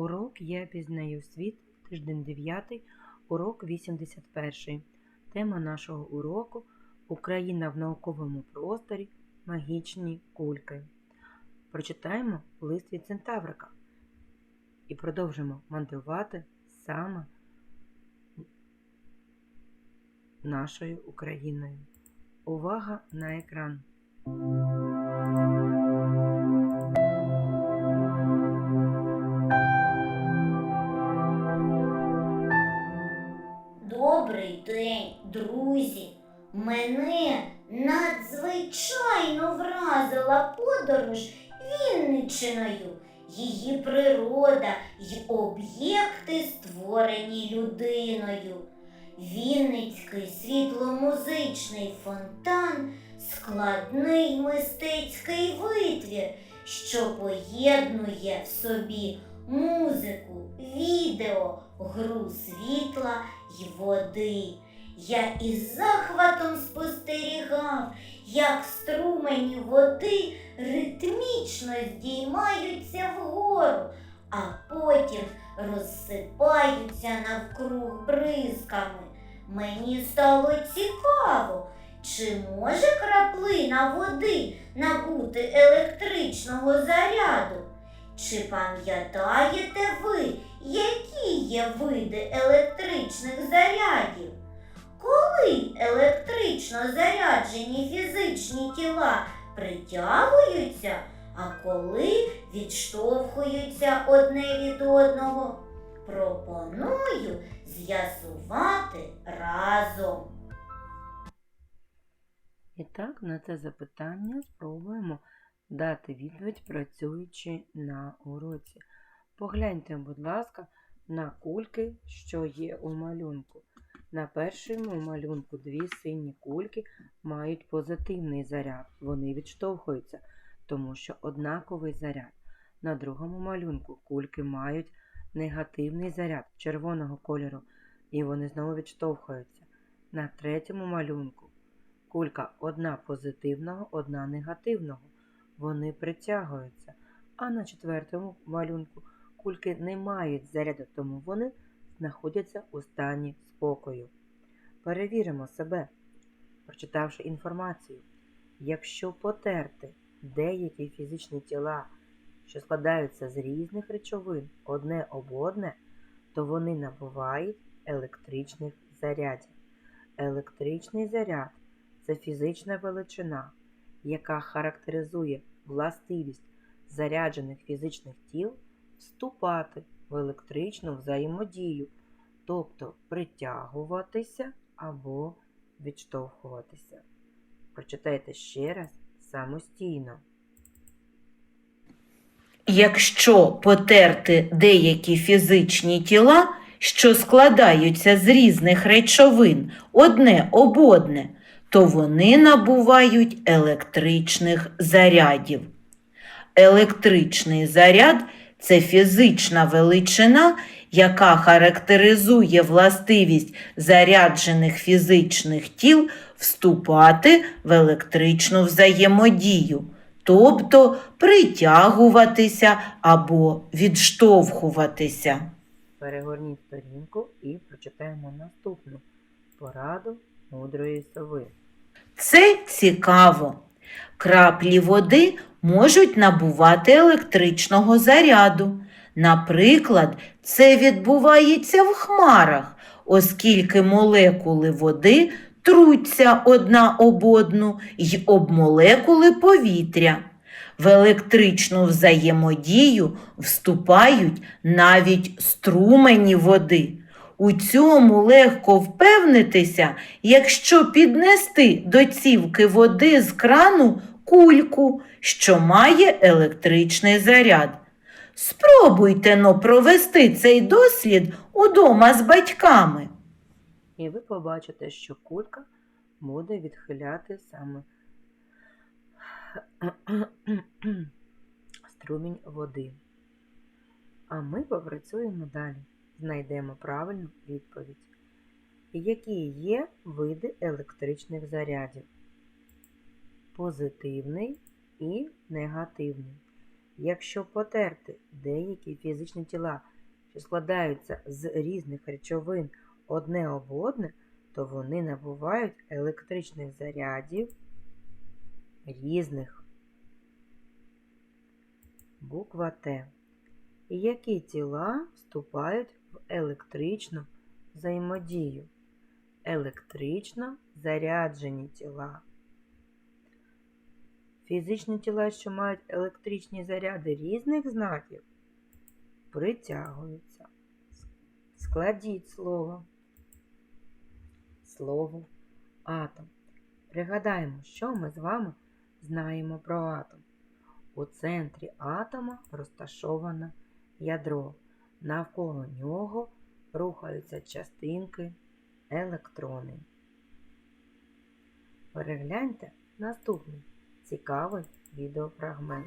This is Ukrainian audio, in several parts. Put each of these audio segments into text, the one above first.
Урок Я пізнаю світ, тиждень 9, урок 81. Тема нашого уроку Україна в науковому просторі. Магічні кульки. Прочитаємо лист від Центаврика і продовжимо мандрувати саме нашою Україною. Увага на екран! Друзі! Мене надзвичайно вразила подорож Вінничиною, її природа й об'єкти, створені людиною. Вінницький світломузичний фонтан складний мистецький витвір, що поєднує в собі музику, відео, гру світла й води. Я із захватом спостерігав, як струмені води ритмічно здіймаються вгору, а потім розсипаються навкруг бризками. Мені стало цікаво, чи може краплина води набути електричного заряду? Чи пам'ятаєте ви, які є види електричних зарядів? Коли електрично заряджені фізичні тіла притягуються, а коли відштовхуються одне від одного, пропоную з'ясувати разом. І так, на це запитання спробуємо дати відповідь, працюючи на уроці. Погляньте, будь ласка, на кульки, що є у малюнку. На першому малюнку дві сині кульки мають позитивний заряд. Вони відштовхуються, тому що однаковий заряд. На другому малюнку кульки мають негативний заряд червоного кольору, і вони знову відштовхуються. На третьому малюнку кулька одна позитивного, одна негативного. Вони притягуються. А на четвертому малюнку кульки не мають заряду, тому вони знаходяться у стані спокою. Перевіримо себе, прочитавши інформацію. Якщо потерти деякі фізичні тіла, що складаються з різних речовин одне об одне, то вони набувають електричних зарядів. Електричний заряд це фізична величина, яка характеризує властивість заряджених фізичних тіл вступати в електричну взаємодію, тобто притягуватися або відштовхуватися. Прочитайте ще раз самостійно. Якщо потерти деякі фізичні тіла, що складаються з різних речовин одне об одне, то вони набувають електричних зарядів. Електричний заряд це фізична величина, яка характеризує властивість заряджених фізичних тіл вступати в електричну взаємодію, тобто притягуватися або відштовхуватися. Перегорніть сторінку і прочитаємо наступну пораду мудрої сови. Це цікаво. Краплі води можуть набувати електричного заряду. Наприклад, це відбувається в хмарах, оскільки молекули води труться одна об одну й об молекули повітря. В електричну взаємодію вступають навіть струмені води. У цьому легко впевнитися, якщо піднести до цівки води з крану кульку, що має електричний заряд. Спробуйте но провести цей дослід удома з батьками. І ви побачите, що кулька буде відхиляти саме струмінь води. А ми попрацюємо далі, знайдемо правильну відповідь. Які є види електричних зарядів? Позитивний і негативний. Якщо потерти деякі фізичні тіла, що складаються з різних речовин одне об одне, то вони набувають електричних зарядів різних. Буква Т. Які тіла вступають в електричну взаємодію? Електрично заряджені тіла. Фізичні тіла, що мають електричні заряди різних знаків, притягуються. Складіть слово. Слово атом. Пригадаємо, що ми з вами знаємо про атом. У центрі атома розташоване ядро. Навколо нього рухаються частинки електрони. Перегляньте наступний цікавий відеофрагмент.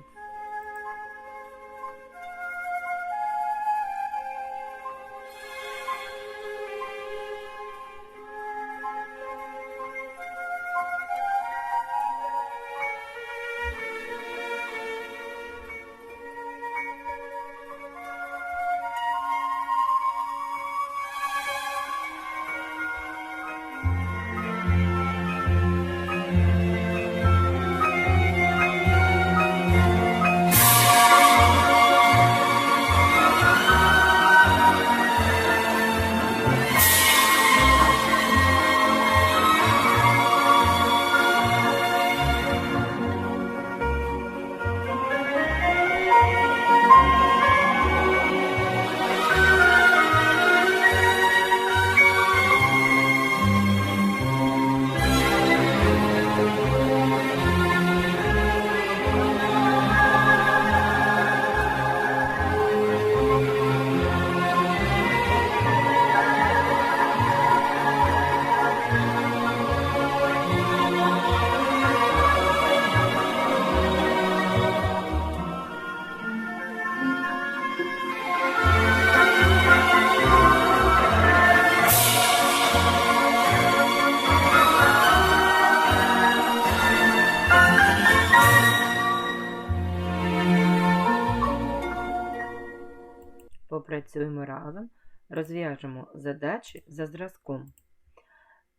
Попрацюємо разом, розв'яжемо задачі за зразком.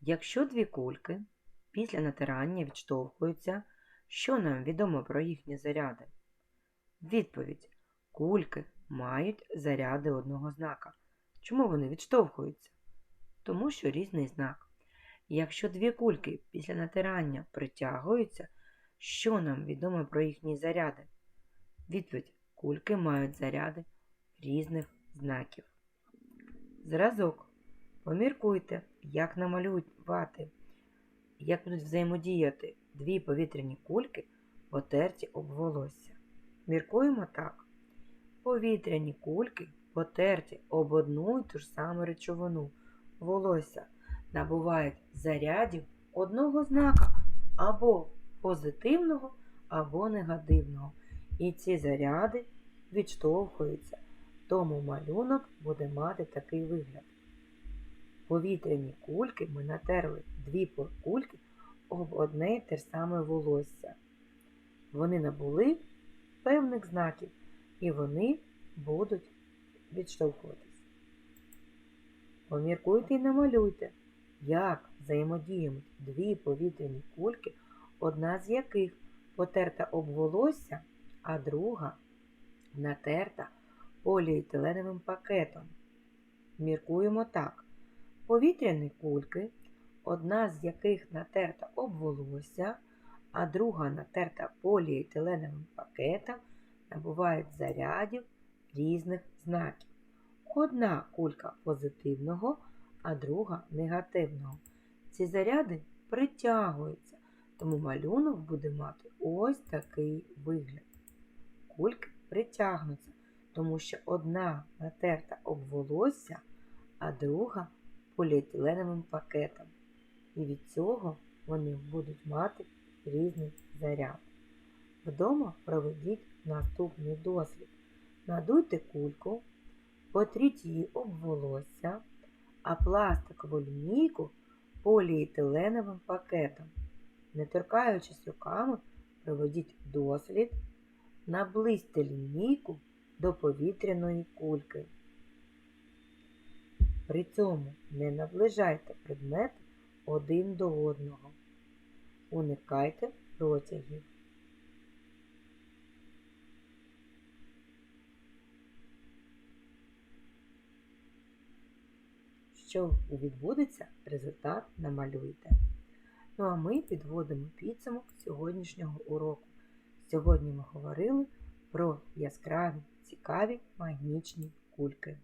Якщо дві кульки після натирання відштовхуються, що нам відомо про їхні заряди? Відповідь: кульки мають заряди одного знака. Чому вони відштовхуються? Тому що різний знак. Якщо дві кульки після натирання притягуються, що нам відомо про їхні заряди? Відповідь: кульки мають заряди різних знаків. Зразок. Поміркуйте, як намалювати, як будуть взаємодіяти дві повітряні кульки, потерті об волосся. Міркуємо так. Повітряні кульки, потерті об одну й ту ж саму речовину, волосся, набувають зарядів одного знака або позитивного, або негативного. І ці заряди відштовхуються тому малюнок буде мати такий вигляд. Повітряні кульки ми натерли дві кульки об одне й те ж саме волосся. Вони набули певних знаків, і вони будуть відштовхуватись. Поміркуйте і намалюйте, як взаємодіють дві повітряні кульки, одна з яких потерта об волосся, а друга натерта поліетиленовим пакетом. Міркуємо так. Повітряні кульки, одна з яких натерта об волосся, а друга натерта поліетиленовим пакетом, набувають зарядів різних знаків. Одна кулька позитивного, а друга негативного. Ці заряди притягуються, тому малюнок буде мати ось такий вигляд. Кульки притягнуться тому що одна натерта об волосся, а друга поліетиленовим пакетом. І від цього вони будуть мати різний заряд. Вдома проведіть наступний дослід. Надуйте кульку, потріть її об волосся, а пластикову лінійку поліетиленовим пакетом. Не торкаючись руками, проведіть дослід, Наблизьте лінійку до повітряної кульки. При цьому не наближайте предмети один до одного. Уникайте протягів. Що відбудеться, результат намалюйте. Ну а ми підводимо підсумок сьогоднішнього уроку. Сьогодні ми говорили про яскраві, цікаві магнічні кульки.